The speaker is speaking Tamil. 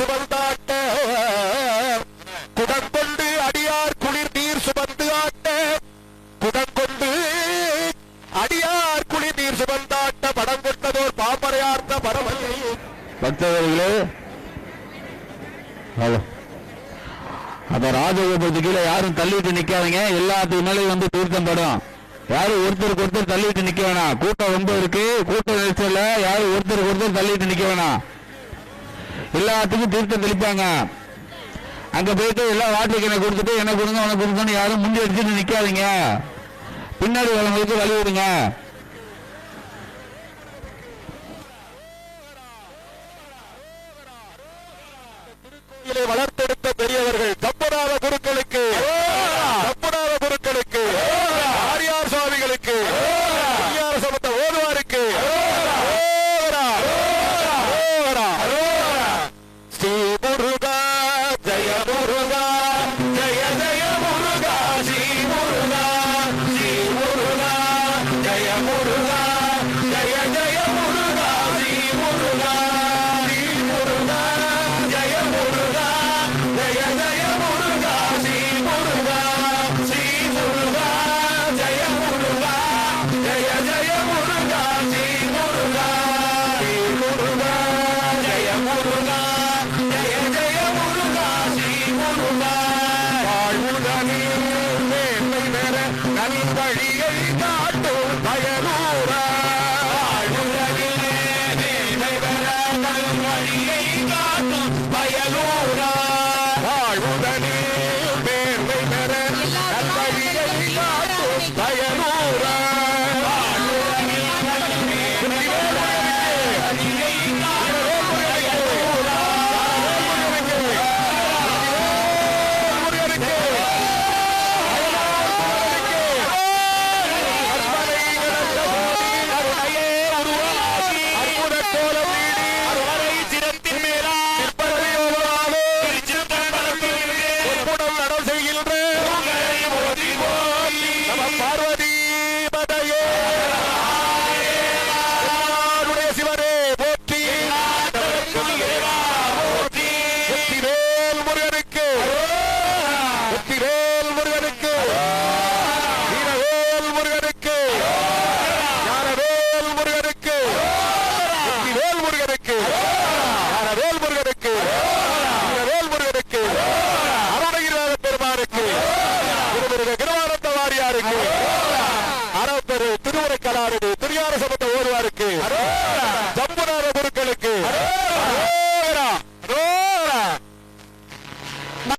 சுமந்தாட்ட. குடங்கொண்டு அடியார் குளிர் நீர் சுமந்து ஆட்ட குடங்கொண்டு அடியார் குளிர் நீர் சுமந்தாட்ட. படம் கொண்டதோர் பாம்பரையார்த்த பரமலை பக்தர்களே அந்த ராஜகோபுரத்து கீழே யாரும் தள்ளிட்டு நிக்காதீங்க. எல்லாத்துக்கு மேலே வந்து தீர்த்தம் படும். யாரும் ஒருத்தருக்கு ஒருத்தர் தள்ளிட்டு நிக்க வேணாம். கூட்டம் ரொம்ப இருக்கு. கூட்ட நெரிசல்ல யாரும் ஒருத்தருக்கு ஒருத்தர் தள்ளிட்டு நிக்க வேணாம். எல்லாத்துக்கும் தீர்த்தம் தெளிப்பாங்க. அங்கே போயிட்டு எல்லா வாட்டுக்கு எனக்கு கொடுத்துட்டு எனக்கு கொடுங்க உனக்கு கொடுங்கன்னு யாரும் முந்தி அடிச்சுட்டு நிற்காதீங்க பின்னாடி வளங்களுக்கு வழி விடுங்க. வளர்த்தெடுத்த பெரியவர்கள் தப்படாத குருக்களுக்கு தப்படாத குருக்களுக்கு ஆரியார் சுவாமிகளுக்கு ஜெய முருகா கலாரடி துரியார சமத்தை ஓடுவாருக்கு. ஜம்புநாத குருக்களுக்கு.